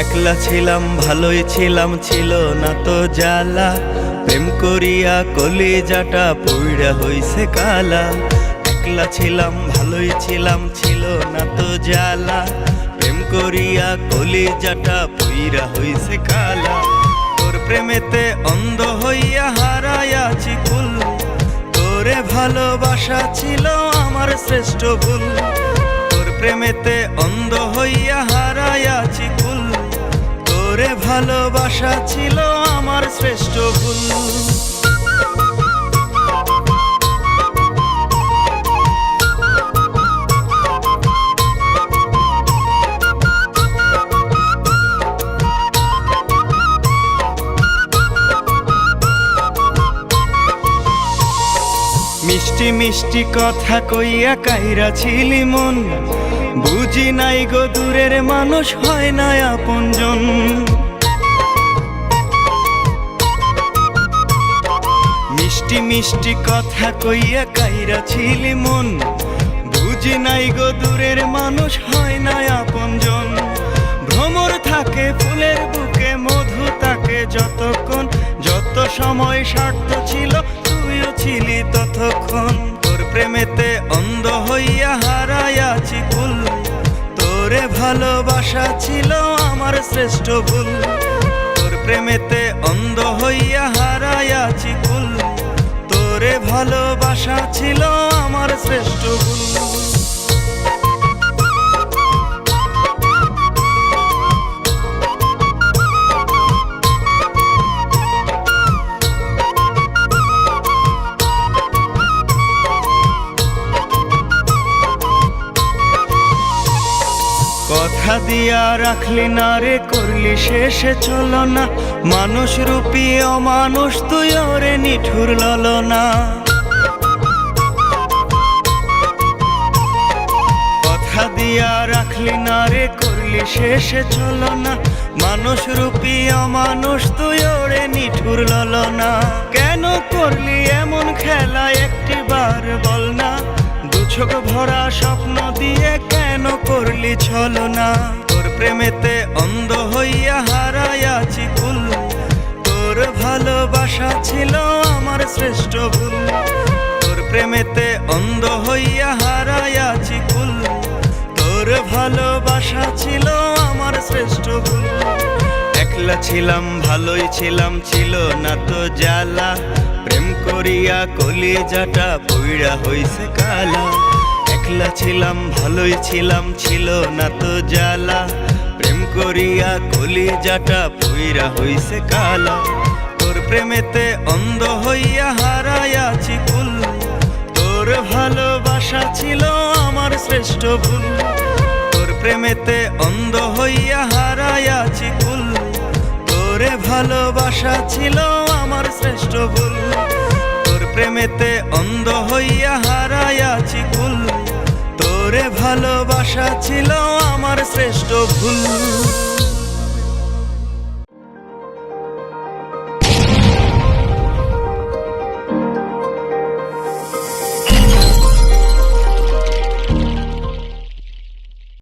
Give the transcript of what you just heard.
একলা ছিলাম, ভালোই ছিলাম, ছিল না তো জ্বালা। প্রেম করিয়া কলিজাটা পইড়া হইছে কালা। একলা ছিলাম, ভালোই ছিলাম, ছিল না তো জ্বালা। প্রেম করিয়া কলিজাটা পইরা হইছে কালা। তোর প্রেমেতে অন্ধ হইয়া হারাইয়াছি কুল। তোরে ভালোবাসা ছিল আমার শ্রেষ্ঠ ভুল। তোর প্রেমেতে অন্ধ হইয়া ভালোবাসা ছিল আমার শ্রেষ্ঠ ভুল। মিষ্টি মিষ্টি কথা কইয়া কাইরা ছিলি মন? বুঝি নাই গো দূরের মানুষ হয় না আপনজন। মিষ্টি মিষ্টি কথা কইয়া কাইরা ছিলি মন। বুঝি নাই গো দূরের মানুষ হয় না আপনজন। ভ্রমর থাকে, ফুলের বুকে মধু থাকে যতক্ষণ। যত সময় স্বার্থ ছিল, তুইও ছিলি ততক্ষণ। তোর প্রেমেতে অন্ধ হইয়া হারাইয়াছি কুল তোরে ভালোবাসা ছিল আমার শ্রেষ্ঠ ভুল। তোর প্রেমেতে অন্ধ হইয়া হারাইয়াছি তোরে ভালোবাসা ছিল আমার শ্রেষ্ঠ ভুল কথা দিয়া রাখলি না রে, করলি শেষে চলো না। মানুষ রূপী অমানুষ, তুই ওরে নিঠুর ললো না। কথা দিয়া রাখলি না রে, করলি শেষে চলো না। মানুষ রূপী অমানুষ, তুই ওরে নিঠুর ললো না। কেন করলি এমন খেলা একটি বার বল না। চোখ ভরা স্বপ্ন দিয়ে কেন করলি ছলো না তোর প্রেমেতে অন্ধ হইয়া হারাইয়াছি ফুল তোর ভালোবাসা ছিল আমার শ্রেষ্ঠ ভুল। তোর প্রেমেতে অন্ধ হইয়া হারাইয়াছি ফুল তোর ভালোবাসা ছিল একলা ছিলাম, ভালোই ছিলাম, ছিল না তো জ্বালা। প্রেম করিয়া কলিজাটা পইড়া হইছে কালা। একলা ছিলাম, ভালোই ছিলাম, ছিল না তো জ্বালা। প্রেম করিয়া কলিজাটা পইড়া হইছে কালা। তোর প্রেমেতে অন্ধ হইয়া হারাইয়াছি কুল তোর ভালোবাসা ছিল আমার শ্রেষ্ঠ তোর প্রেমেতে অন্ধ হইয়া হারাইয়াছি কুল তোরে ভালোবাসা ছিল আমার শ্রেষ্ঠ ভুল। তোর প্রেমেতে অন্ধ হইয়া হারাইয়াছি ভুল। তোরে ভালোবাসা ছিল আমার শ্রেষ্ঠ ভুল।